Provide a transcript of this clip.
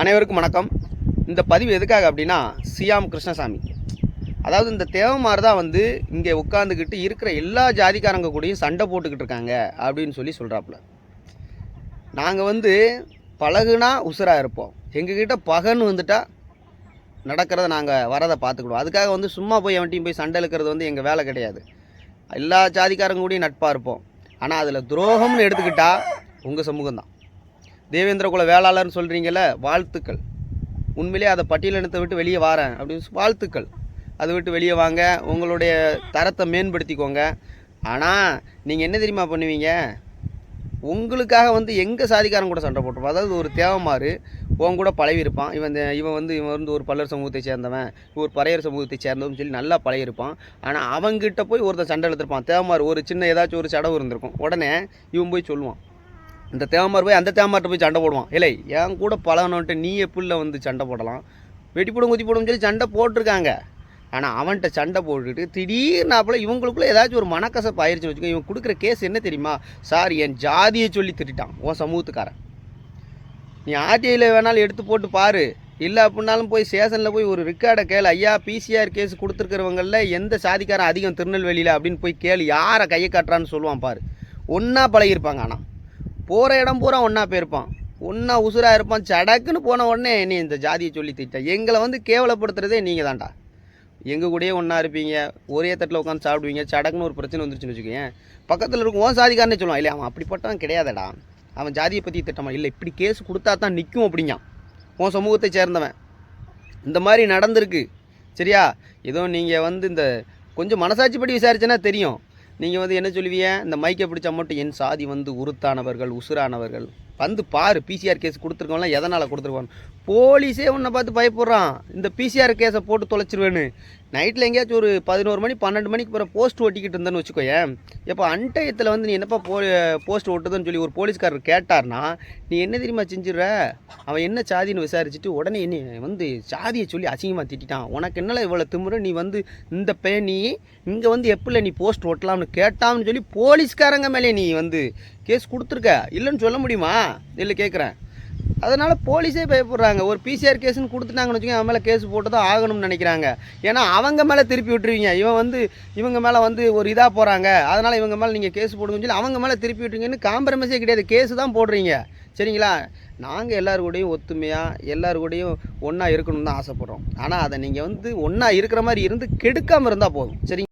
அனைவருக்கும் வணக்கம். இந்த பதிவு எதுக்காக அப்படின்னா சியாம் கிருஷ்ணசாமி. அதாவது இந்த தேவமார் தான் வந்து இங்கே உட்காந்துக்கிட்டு இருக்கிற எல்லா ஜாதிக்காரங்க கூடயும் சண்டை போட்டுக்கிட்டு இருக்காங்க அப்படின்னு சொல்லி சொல்கிறாப்புல நாங்கள் வந்து பழகுனா உசுராக இருப்போம். எங்ககிட்ட பகன்னு வந்துட்டால் நடக்கிறத நாங்கள் வரதை பார்த்துக்கிடுவோம். அதுக்காக வந்து சும்மா போய் அவன்ட்டையும் போய் சண்டை இழுக்கிறது வந்து எங்கள் வேலை கிடையாது. எல்லா ஜாதிக்காரங்க கூடயும் நட்பாக இருப்போம். ஆனால் அதில் துரோகம்னு எடுத்துக்கிட்டால் உங்கள் சமூகம் தான் தேவேந்திர குல வேளாளர்னு சொல்கிறீங்கள வாழ்த்துக்கள். உண்மையிலேயே அதை பட்டியலினத்தை விட்டு வெளியே வாரேன் அப்படின்னு வாழ்த்துக்கள். அதை விட்டு வெளியே வாங்க உங்களுடைய தரத்தை மேம்படுத்திக்கோங்க. ஆனால் நீங்கள் என்ன தெரியுமா பண்ணுவீங்க? உங்களுக்காக வந்து எங்கள் சாதிக்காரன் கூட சண்டை போட்டுருப்போம் அதாவது ஒரு தேவமாறு உன் கூட பழகிருப்பான் இவன் இவன் வந்து இவன் வந்து ஒரு பல்லர் சமூகத்தை சேர்ந்தவன் ஒரு பறையர் சமூகத்தை சேர்ந்தவன் சொல்லி நல்லா பழகிருப்பான் ஆனால் அவங்கிட்ட போய் ஒருத்தன் சண்டை எடுத்திருப்பான் தேவமாறு ஒரு சின்ன ஏதாச்சும் ஒரு சடவு இருந்திருக்கும். உடனே இவன் போய் சொல்லுவான். இந்த தேவமார் போய் அந்த தேவமார்ட்ட போய் சண்டை போடுவான். இல்லை என் கூட பழகணுன்ட்டு நீ எப்படில வந்து சண்டை போடலாம். வெட்டி போடும் குத்தி போடும் சொல்லி சண்டை போட்டிருக்காங்க. ஆனால் அவன்கிட்ட சண்டை போட்டுட்டு திடீர்னாப்புல இவங்களுக்குள்ள ஏதாச்சும் ஒரு மனக்கசப்பு ஆயிடுச்சு வச்சுக்கோ இவன் கொடுக்குற கேஸ் என்ன தெரியுமா? சார் என் ஜாதியை சொல்லி திட்டான் உன் சமூகத்துக்காரன். நீ ஆர்டிஐயில் வேணாலும் எடுத்து போட்டு பாரு. இல்லை அப்படின்னாலும் போய் ஸ்டேஷனில் போய் ஒரு ரெக்கார்டை கேளு. ஐயா பிசிஆர் கேஸ் கொடுத்துருக்கிறவங்களில் எந்த சாதிக்காரன் அதிகம் திருநெல்வேலியில் அப்படின்னு போய் கேளு. யாரை கையை காட்டுறான்னு சொல்லுவான் பாரு. ஒன்றா பழகியிருப்பாங்க ஆனால் போகிற இடம் பூரா ஒன்றா போயிருப்பான். ஒன்றா உசுராக இருப்பான். சடக்குன்னு போன உடனே நீ இந்த ஜாதியை சொல்லி திட்ட. எங்களை வந்து கேவலப்படுத்துறதே நீங்கள் தான்டா. எங்கள் கூடயே ஒன்றா இருப்பீங்க. ஒரே தட்டில் உட்காந்து சாப்பிடுவீங்க. சடக்குன்னு ஒரு பிரச்சனை வந்துருச்சுன்னு வச்சுக்கோங்க பக்கத்தில் இருக்கும் ஓன் சாதிக்காரனே சொல்லுவான் இல்லை அவன் அப்படிப்பட்டவன் கிடையாதடா. அவன் ஜாதியை பற்றி திட்டமா? இல்லை இப்படி கேஸ் கொடுத்தா தான் நிற்கும் அப்படிங்கான் உன் சமூகத்தை சேர்ந்தவன். இந்த மாதிரி நடந்திருக்கு. சரியா? ஏதோ நீங்கள் வந்து இந்த கொஞ்சம் மனசாட்சிப்படி விசாரிச்சேன்னா தெரியும். நீங்கள் வந்து என்ன சொல்லுவீங்க? இந்த மைக்கை பிடிச்சா மட்டும் என் சாதி வந்து உருத்தானவர்கள் உசுரானவர்கள். வந்து பாரு பிசிஆர் கேஸ் கொடுத்துருக்கோம்லாம் எதனால் கொடுத்துருக்காங்க போலீஸே உன்னை பார்த்து பயப்படுறான். இந்த பிசிஆர் கேஸை போட்டு தொலைச்சிருவேன்னு. நைட்டில் எங்கேயாச்சும் ஒரு பதினோரு மணி பன்னெண்டு மணிக்கு பிறகு போஸ்ட் ஒட்டிக்கிட்டு இருந்தேன்னு வச்சுக்கோயேன். இப்போ அன்டயத்தில் வந்து நீ என்னப்பா போ போஸ்ட் ஒட்டுதுன்னு சொல்லி ஒரு போலீஸ்காரர் கேட்டார்னா நீ என்ன தெரியுமா செஞ்சிடுற? அவன் என்ன சாதின்னு விசாரிச்சுட்டு உடனே நீ வந்து சாதியை சொல்லி அசிங்கமாக திட்டான் உனக்கு என்னால் இவ்வளோ திமுறை நீ வந்து இந்த பே நீ இங்கே வந்து எப்படில நீ போஸ்ட் ஒட்டலாம்னு கேட்டான்னு சொல்லி போலீஸ்காரங்க மேலே நீ வந்து கேஸ் கொடுத்துருக்க. இல்லைன்னு சொல்ல முடியுமா? இல்லை கேட்குறேன் அதனால் போலீஸே பயப்படுறாங்க. ஒரு பிசிஆர் கேஸ்னு கொடுத்துட்டாங்கன்னு வச்சுக்கோங்க அவன் மேலே கேஸ் போட்டு தான் ஆகணும்னு நினைக்கிறாங்க. ஏன்னா அவங்க மேலே திருப்பி விட்டுருவீங்க. இவன் வந்து இவங்க மேலே வந்து ஒரு இதாக போகிறாங்க அதனால் இவங்க மேலே நீங்கள் கேஸ் போடுங்கன்னு சொல்லி அவங்க மேலே திருப்பி விட்டுருங்கன்னு காம்ப்ரமைஸே கிடையாது. கேஸ் தான் போடுறீங்க. சரிங்களா? நாங்கள் எல்லாருக்கூடையும் ஒத்துமையாக எல்லாருக்கூடையும் ஒன்றா இருக்கணும்னு தான் ஆசைப்பட்றோம். ஆனால் அதை நீங்கள் வந்து ஒன்றா இருக்கிற மாதிரி இருந்து கெடுக்காமல் இருந்தால் போதும். சரி